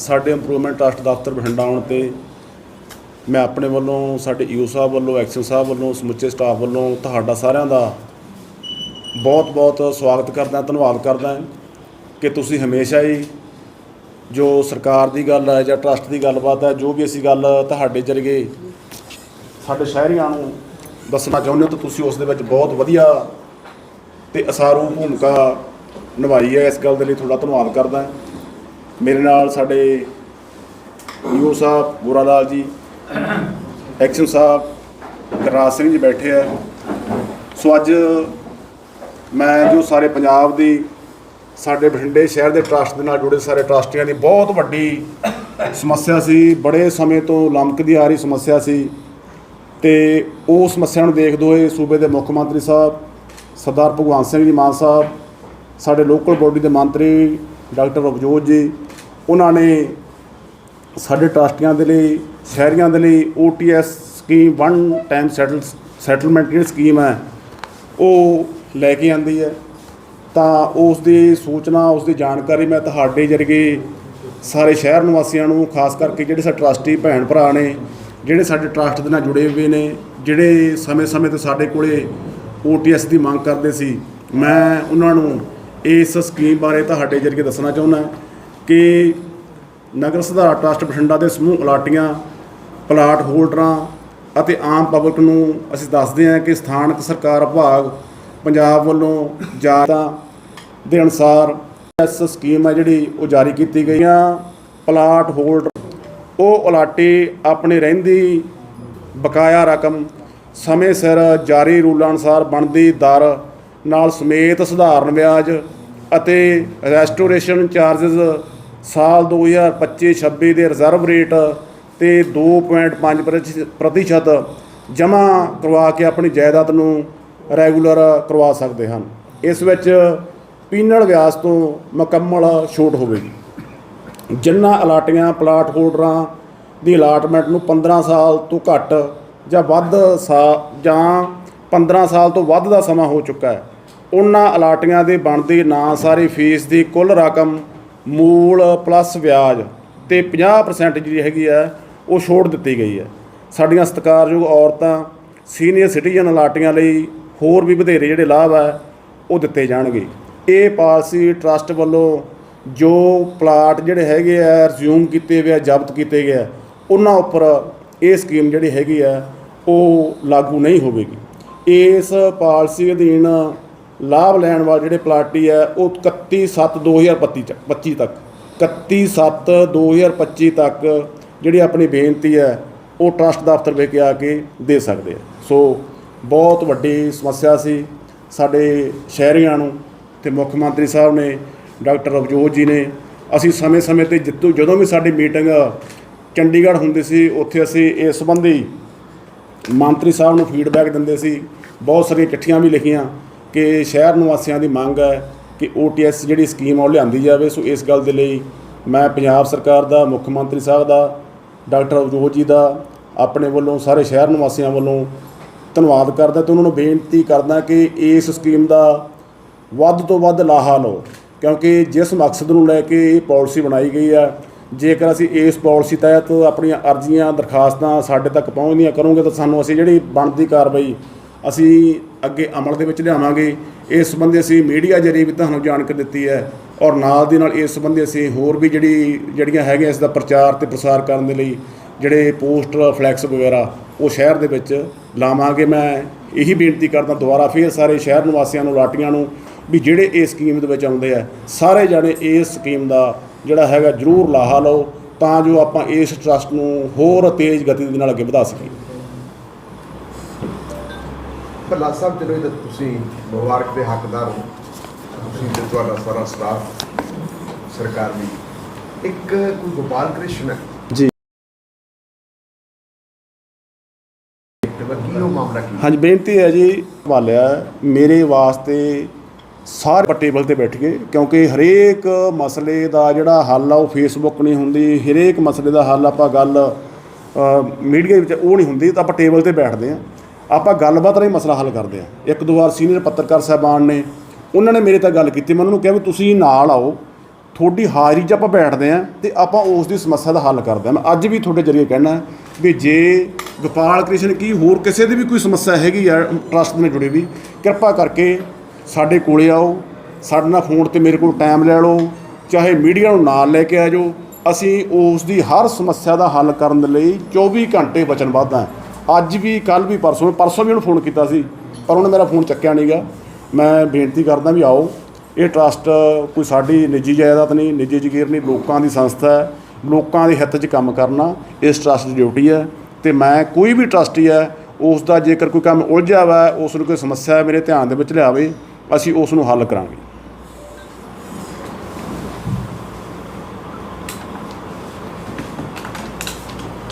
ਸਾਡੇ improvement trust ਦਫ਼ਤਰ ਬਠਿੰਡਾ ਆਉਣ ਤੇ ਮੈਂ ਆਪਣੇ ਵੱਲੋਂ, ਸਾਡੇ ਈਓ ਸਾਹਿਬ ਵੱਲੋਂ, ਐਕਸ਼ਨ ਸਾਹਿਬ ਵੱਲੋਂ, ਸਮੁੱਚੇ ਸਟਾਫ ਵੱਲੋਂ ਤੁਹਾਡਾ ਸਾਰਿਆਂ ਦਾ ਬਹੁਤ-ਬਹੁਤ ਸਵਾਗਤ ਕਰਦਾ, ਧੰਨਵਾਦ ਕਰਦਾ ਕਿ ਤੁਸੀਂ ਹਮੇਸ਼ਾ ਹੀ ਜੋ ਸਰਕਾਰ ਦੀ ਗੱਲ ਹੈ ਜਾਂ ਟਰਸਟ ਦੀ ਗੱਲਬਾਤ ਹੈ, ਜੋ ਵੀ ਅਸੀਂ ਗੱਲ ਤੁਹਾਡੇ ਜਰੀਏ ਸਾਡੇ ਸ਼ਹਿਰੀਆਂ ਨੂੰ ਦੱਸਣਾ ਚਾਹੁੰਦੇ ਹੋ ਤਾਂ ਤੁਸੀਂ ਉਸ ਦੇ ਵਿੱਚ ਬਹੁਤ ਵਧੀਆ ਤੇ ਅਸਾਰੂ ਭੂਮਿਕਾ ਨਿਭਾਈ ਹੈ। ਇਸ ਗੱਲ ਦੇ ਲਈ ਤੁਹਾਡਾ ਧੰਨਵਾਦ ਕਰਦਾ ਮੇਰੇ ਨਾਲ ਸਾਡੇ ਈਓ ਸਾਹਿਬ ਗੋਰਾ ਲਾਲ ਜੀ ਐਕਸ਼ਨ ਸਾਹਿਬ ਗੁਰਰਾਜ ਸਿੰਘ ਜੀ ਬੈਠੇ ਆ। ਸੋ ਅੱਜ ਮੈਂ ਜੋ ਸਾਰੇ ਪੰਜਾਬ ਦੀ, ਸਾਡੇ ਬਠਿੰਡੇ ਸ਼ਹਿਰ ਦੇ ਟਰਸਟ ਦੇ ਨਾਲ ਜੁੜੇ ਸਾਰੇ ਟਰਸਟੀਆਂ ਦੀ ਬਹੁਤ ਵੱਡੀ ਸਮੱਸਿਆ ਸੀ। ਬੜੇ ਸਮੇਂ ਤੋਂ ਲੰਮਕਦੀ ਆ ਰਹੀ ਸਮੱਸਿਆ ਸੀ। ਤੇ ਉਹ ਸਮੱਸਿਆ ਨੂੰ ਦੇਖਦੇ ਹੋਏ ਸੂਬੇ ਦੇ ਮੁੱਖ ਮੰਤਰੀ ਸਾਹਿਬ, ਸਰਦਾਰ ਭਗਵੰਤ ਸਿੰਘ ਜੀ ਮਾਨ ਸਾਹਿਬ, ਸਾਡੇ ਲੋਕਲ ਬੋਡੀ ਦੇ ਮੰਤਰੀ ਡਾਕਟਰ ਰਵਜੋਤ ਜੀ ਉਹਨਾਂ ਨੇ ਸਾਡੇ ਟਰਸਟੀਆਂ ਦੇ ਲਈ, ਸ਼ਹਿਰੀਆਂ ਦੇ ਲਈ OTS scheme, one time settle settlement ਜਿਹੜੀ ਸਕੀਮ ਹੈ, ਉਹ ਲੈ ਕੇ ਆਂਦੀ ਹੈ। ਤਾਂ ਉਸ ਦੀ ਸੂਚਨਾ, ਉਸ ਦੀ ਜਾਣਕਾਰੀ ਮੈਂ ਤੁਹਾਡੇ ਜਰੀਏ ਸਾਰੇ ਸ਼ਹਿਰ ਨਿਵਾਸੀਆਂ ਨੂੰ, ਖਾਸ ਕਰਕੇ ਜਿਹੜੇ ਸਾਡੇ ਟਰਸਟੀ ਭੈਣ ਭਰਾ ਨੇ, ਜਿਹੜੇ ਸਾਡੇ ਟਰਸਟ ਦੇ ਨਾਲ ਜੁੜੇ ਹੋਏ ਨੇ, ਜਿਹੜੇ ਸਮੇਂ-ਸਮੇਂ ਤੇ ਸਾਡੇ ਕੋਲੇ OTS ਦੀ ਮੰਗ ਕਰਦੇ ਸੀ, ਮੈਂ ਉਹਨਾਂ ਨੂੰ ਇਸ ਸਕੀਮ ਬਾਰੇ ਤੁਹਾਡੇ ਜਰੀਏ ਦੱਸਣਾ ਚਾਹੁੰਦਾ। ਕਿ ਨਗਰ ਸੁਧਾਰ ਟਰਸਟ ਬਠਿੰਡਾ ਦੇ ਸਮੂਹ ਅਲਾਟੀਆਂ, ਪਲਾਟ ਹੋਲਡਰਾਂ ਅਤੇ ਆਮ ਪਬਲਿਕ ਨੂੰ ਅਸੀਂ ਦੱਸਦੇ ਹਾਂ ਕਿ ਸਥਾਨਕ ਸਰਕਾਰ ਵਿਭਾਗ ਪੰਜਾਬ ਵੱਲੋਂ ਜਾਤਾਂ ਦੇ ਅਨੁਸਾਰ ਇਸ ਸਕੀਮ ਹੈ ਜਿਹੜੀ ਉਹ ਜਾਰੀ ਕੀਤੀ ਗਈਆਂ ਪਲਾਟ ਹੋਲਡਰ, ਉਹ ਅਲਾਟੀ ਆਪਣੇ ਰਹਿੰਦੀ ਬਕਾਇਆ ਰਕਮ ਸਮੇਂ ਸਿਰ ਜਾਰੀ ਰੂਲਾਂ ਅਨੁਸਾਰ ਬਣਦੀ ਦਰ ਨਾਲ ਸਮੇਤ ਸਧਾਰਨ ਵਿਆਜ ਅਤੇ ਰੈਸਟੋਰੇਸ਼ਨ ਚਾਰजेस ਸਾਲ 2025-26 ਦੇ ਰਿਜ਼ਰਵ ਰੇਟ ਤੇ 2.5 ਪ੍ਰਤੀਸ਼- ਪ੍ਰਤੀਸ਼ਤ ਜਮ੍ਹਾਂ ਕਰਵਾ ਕੇ ਆਪਣੀ ਜਾਇਦਾਦ ਨੂੰ ਰੈਗੂਲਰ ਕਰਵਾ ਸਕਦੇ ਹਨ। ਇਸ ਵਿੱਚ ਪੀਨਲ ਵਿਆਜ ਤੋਂ ਮੁਕੰਮਲ ਛੋਟ ਹੋਵੇਗੀ। ਜਿਨ੍ਹਾਂ ਅਲਾਟੀਆਂ, ਪਲਾਟ ਹੋਲਡਰਾਂ ਦੀ ਅਲਾਟਮੈਂਟ ਨੂੰ 15 ਸਾਲ ਤੋਂ ਘੱਟ ਜਾਂ ਵੱਧ ਸਾ, ਜਾਂ 15 ਸਾਲ ਤੋਂ ਵੱਧ ਦਾ ਸਮਾਂ ਹੋ ਚੁੱਕਾ ਹੈ, ਉਹਨਾਂ ਅਲਾਟੀਆਂ ਦੇ ਬਣਦੀ ਨਾ, ਸਾਰੀ ਫੀਸ ਦੀ ਕੁੱਲ ਰਕਮ ਮੂਲ ਪਲੱਸ ਵਿਆਜ ਤੇ 50% ਜਿਹੜੀ ਹੈਗੀ ਹੈ, ਉਹ ਛੋੜ ਦਿੱਤੀ ਗਈ ਹੈ। ਸਾਡੀਆਂ ਸਤਿਕਾਰਯੋਗ ਔਰਤਾਂ ਸੀਨੀਅਰ ਸਿਟੀਜ਼ਨ ਲਾਟੀਆਂ ਲਈ ਹੋਰ ਵੀ ਵਧੇਰੇ ਜਿਹੜੇ ਲਾਭ ਹੈ, ਉਹ ਦਿੱਤੇ ਜਾਣਗੇ। ਇਹ ਪਾਲਿਸੀ ਟਰਸਟ ਵੱਲੋਂ ਜੋ ਪਲਾਟ ਜਿਹੜੇ ਹੈਗੇ ਆ ਰਿਜ਼ਿਊਮ ਕੀਤੇ ਹੋਏ ਆ, ਜ਼ਬਤ ਕੀਤੇ ਗਏ ਆ, ਉਹਨਾਂ ਉੱਪਰ ਇਹ ਸਕੀਮ ਜਿਹੜੀ ਹੈਗੀ ਆ ਉਹ ਲਾਗੂ ਨਹੀਂ ਹੋਵੇਗੀ। ਇਸ ਪਾਲਿਸੀ ਅਧੀਨ ਲਾਭ ਲੈਣ ਵਾਲੇ ਜਿਹੜੇ ਪਲਾਟੀ ਹੈ, ਉਹ 31/7/2025 ਚ 25 ਤੱਕ। 31/7/2025 ਤੱਕ ਜਿਹੜੀ ਆਪਣੀ ਬੇਨਤੀ ਹੈ, ਉਹ ਟਰਸਟ ਦਫ਼ਤਰ ਵਿਖੇ ਆ ਕੇ ਦੇ ਸਕਦੇ ਆ। ਸੋ, ਬਹੁਤ ਵੱਡੀ ਸਮੱਸਿਆ ਸੀ ਸਾਡੇ ਸ਼ਹਿਰੀਆਂ ਨੂੰ ਤੇ ਮੁੱਖ ਮੰਤਰੀ ਸਾਹਿਬ ਨੇ, ਡਾਕਟਰ ਰਵਜੋਤ ਜੀ ਨੇ। ਅਸੀਂ ਸਮੇਂ-ਸਮੇਂ ਤੇ ਜਿੱਤੂ, ਜਦੋਂ ਵੀ ਸਾਡੀ ਮੀਟਿੰਗ ਚੰਡੀਗੜ੍ਹ ਹੁੰਦੀ ਸੀ, ਉੱਥੇ ਅਸੀਂ ਇਸ ਸੰਬੰਧੀ ਮੰਤਰੀ ਸਾਹਿਬ ਨੂੰ ਫੀਡਬੈਕ ਦਿੰਦੇ ਸੀ। ਬਹੁਤ ਸਾਰੀਆਂ ਚਿੱਠੀਆਂ ਵੀ ਲਿਖੀਆਂ। ਕਿ ਸ਼ਹਿਰ ਨਿਵਾਸੀਆਂ ਦੀ ਮੰਗ ਹੈ ਕਿ OTS ਜਿਹੜੀ ਸਕੀਮ ਆ, ਉਹ ਲਿਆਂਦੀ ਜਾਵੇ। ਸੋ ਇਸ ਗੱਲ ਦੇ ਲਈ ਮੈਂ ਪੰਜਾਬ ਸਰਕਾਰ ਦਾ, ਮੁੱਖ ਮੰਤਰੀ ਸਾਹਿਬ ਦਾ, ਡਾਕਟਰ ਅਵਜੋਤ ਜੀ ਦਾ, ਆਪਣੇ ਵੱਲੋਂ, ਸਾਰੇ ਸ਼ਹਿਰ ਨਿਵਾਸੀਆਂ ਵੱਲੋਂ ਧੰਨਵਾਦ ਕਰਦਾ ਤੇ ਉਹਨਾਂ ਨੂੰ ਬੇਨਤੀ ਕਰਦਾ ਕਿ ਇਸ ਸਕੀਮ ਦਾ ਵੱਧ ਤੋਂ ਵੱਧ ਲਾਹਾ ਲਓ। ਕਿਉਂਕਿ ਜਿਸ ਮਕਸਦ ਨੂੰ ਲੈ ਕੇ ਇਹ ਪਾਲਿਸੀ ਬਣਾਈ ਗਈ ਆ ਜੇਕਰ ਅਸੀਂ ਇਸ ਪਾਲਿਸੀ ਤਹਿਤ ਆਪਣੀਆਂ ਅਰਜ਼ੀਆਂ, ਦਰਖਾਸਤਾਂ ਸਾਡੇ ਤੱਕ ਪਹੁੰਚਦੀਆਂ ਕਰੋਗੇ, ਤਾਂ ਸਾਨੂੰ ਅਸੀਂ ਜਿਹੜੀ ਬਣਦੀ ਕਾਰਵਾਈ ਅਸੀਂ ਅੱਗੇ ਅਮਲ ਦੇ ਵਿੱਚ ਲਿਆਵਾਂਗੇ। ਇਸ ਸੰਬੰਧੀ ਅਸੀਂ ਮੀਡੀਆ ਜਰੀਏ ਵੀ ਤੁਹਾਨੂੰ ਜਾਣਕਾਰੀ ਦਿੱਤੀ ਹੈ ਔਰ ਨਾਲ ਦੀ ਨਾਲ ਇਸ ਸੰਬੰਧੀ ਅਸੀਂ ਹੋਰ ਵੀ ਜਿਹੜੀ ਜਿਹੜੀਆਂ ਹੈਗੀਆਂ ਇਸ ਦਾ ਪ੍ਰਚਾਰ ਤੇ ਪ੍ਰਸਾਰ ਕਰਨ ਦੇ ਲਈ ਜਿਹੜੇ ਪੋਸਟਰ ਫਲੈਕਸ ਵਗੈਰਾ ਉਹ ਸ਼ਹਿਰ ਦੇ ਵਿੱਚ ਲਾਵਾਂਗੇ। ਮੈਂ ਇਹੀ ਬੇਨਤੀ ਕਰਦਾ ਦੁਬਾਰਾ ਫੇਰ ਸਾਰੇ ਸ਼ਹਿਰ ਨਿਵਾਸੀਆਂ ਨੂੰ, ਲਾਟੀਆਂ ਨੂੰ ਵੀ ਜਿਹੜੇ ਇਸ ਸਕੀਮ ਦੇ ਵਿੱਚ ਆਉਂਦੇ ਆ, ਸਾਰੇ ਜਾਣੇ ਇਸ ਸਕੀਮ ਦਾ ਜਿਹੜਾ ਹੈਗਾ ਜ਼ਰੂਰ ਲਾਹਾ ਲਓ ਤਾਂ ਜੋ ਆਪਾਂ ਇਸ ਟਰਸਟ ਨੂੰ ਹੋਰ ਤੇਜ਼ ਗਤੀ ਦੇ ਨਾਲ ਅੱਗੇ ਵਧਾ ਸਕੀਏ। ਭੱਲਾ ਸਾਹਿਬ ਜਦੋਂ ਇਹ ਤੁਸੀਂ ਮੁਬਾਰਕ ਦੇ ਹੱਕਦਾਰ ਹੋ। ਤੁਸੀਂ ਤੇ ਤੁਹਾਡਾ ਸਾਰਾ ਸਟਾਫ ਸਰਕਾਰ ਦੀ। ਇੱਕ ਕੋਈ ਗੋਪਾਲ ਕ੍ਰਿਸ਼ਨ ਹੈ? ਜੀ। ਹਾਂਜੀ ਬੇਨਤੀ ਹੈ ਜੀ ਹਵਾਲਿਆ ਮੇਰੇ ਵਾਸਤੇ ਸਾਰੇ ਟੇਬਲ ਤੇ ਬੈਠ ਗਏ ਕਿਉਂਕਿ ਹਰੇਕ ਮਸਲੇ ਦਾ ਜਿਹੜਾ ਹੱਲ ਆ ਉਹ ਫੇਸਬੁੱਕ ਨਹੀਂ ਹੁੰਦੀ ਹਰੇਕ ਮਸਲੇ ਦਾ ਹੱਲ ਆਪਾਂ ਗੱਲ ਮੀਡੀਆ ਵਿੱਚ ਉਹ ਨਹੀਂ ਹੁੰਦੀ ਤਾਂ ਆਪਾਂ ਟੇਬਲ ਤੇ ਬੈਠਦੇ ਆ ਆਪਾਂ ਗੱਲਬਾਤ ਰਾਹੀਂ ਮਸਲਾ ਹੱਲ ਕਰਦੇ ਆ ਇੱਕ ਦੋ ਵਾਰ ਸੀਨੀਅਰ ਪੱਤਰਕਾਰ ਸਾਹਿਬਾਨ ਨੇ, ਉਹਨਾਂ ਨੇ ਮੇਰੇ ਤਾਂ ਗੱਲ ਕੀਤੀ ਮੈਂ ਉਹਨਾਂ ਨੂੰ ਕਿਹਾ ਵੀ ਤੁਸੀਂ ਨਾਲ ਆਓ, ਤੁਹਾਡੀ ਹਾਜ਼ਰੀ 'ਚ ਆਪਾਂ ਬੈਠਦੇ ਆਂ ਤੇ ਆਪਾਂ ਉਸ ਦੀ ਸਮੱਸਿਆ ਦਾ ਹੱਲ ਕਰਦੇ ਆਂ ਮੈਂ ਅੱਜ ਵੀ ਤੁਹਾਡੇ ਜਰੀਏ ਕਹਿਣਾ ਵੀ ਜੇ ਗੋਪਾਲ ਕ੍ਰਿਸ਼ਨ ਕੀ ਹੋਰ ਕਿਸੇ ਦੀ ਵੀ ਕੋਈ ਸਮੱਸਿਆ ਹੈਗੀ ਆ, ਟਰਸਟ ਨਾਲ ਜੁੜੀ ਵੀ, ਕਿਰਪਾ ਕਰਕੇ ਸਾਡੇ ਕੋਲੇ ਆਓ, ਸਾਡੇ ਨਾਲ ਫੋਨ ਤੇ ਮੇਰੇ ਕੋਲ ਟਾਈਮ ਲੈ ਲਓ, ਚਾਹੇ ਮੀਡੀਆ ਨੂੰ ਨਾਲ ਲੈ ਕੇ ਆ ਜਾਓ, ਅਸੀਂ ਉਸ ਦੀ ਹਰ ਸਮੱਸਿਆ ਦਾ ਹੱਲ ਕਰਨ ਲਈ 24 ਘੰਟੇ ਵਚਨਬੱਧ ਹਾਂ। ਅੱਜ ਵੀ ਕੱਲ ਵੀ, ਪਰਸੋਂ ਪਰਸੋਂ ਵੀ ਉਹਨੂੰ ਫੋਨ ਕੀਤਾ ਸੀ, ਪਰ ਉਹਨੇ ਮੇਰਾ ਫੋਨ ਚੱਕਿਆ ਨਹੀਂਗਾ ਮੈਂ ਬੇਨਤੀ ਕਰਦਾ ਵੀ ਆਓ। ਇਹ ਟਰਸਟ ਕੋਈ ਸਾਡੀ ਨਿੱਜੀ ਜਾਇਦਾਦ ਨਹੀਂ, ਨਿੱਜੀ ਜ਼ਗੀਰ ਨਹੀਂ, ਲੋਕਾਂ ਦੀ ਸੰਸਥਾ ਹੈ। ਲੋਕਾਂ ਦੇ ਹਿੱਤ 'ਚ ਕੰਮ ਕਰਨਾ, ਇਸ ਟਰਸਟ ਦੀ ਡਿਊਟੀ ਹੈ। ਤੇ ਮੈਂ ਕੋਈ ਵੀ ਟਰਸਟੀ ਹੈ ਉਸ ਦਾ ਜੇਕਰ ਕੋਈ ਕੰਮ ਉਲਝਿਆ ਵਾ ਉਸ ਨੂੰ ਕੋਈ ਸਮੱਸਿਆ ਮੇਰੇ ਧਿਆਨ ਦੇ ਵਿੱਚ ਲਿਆਵੇ, ਅਸੀਂ ਉਸ ਨੂੰ ਹੱਲ ਕਰਾਂਗੇ।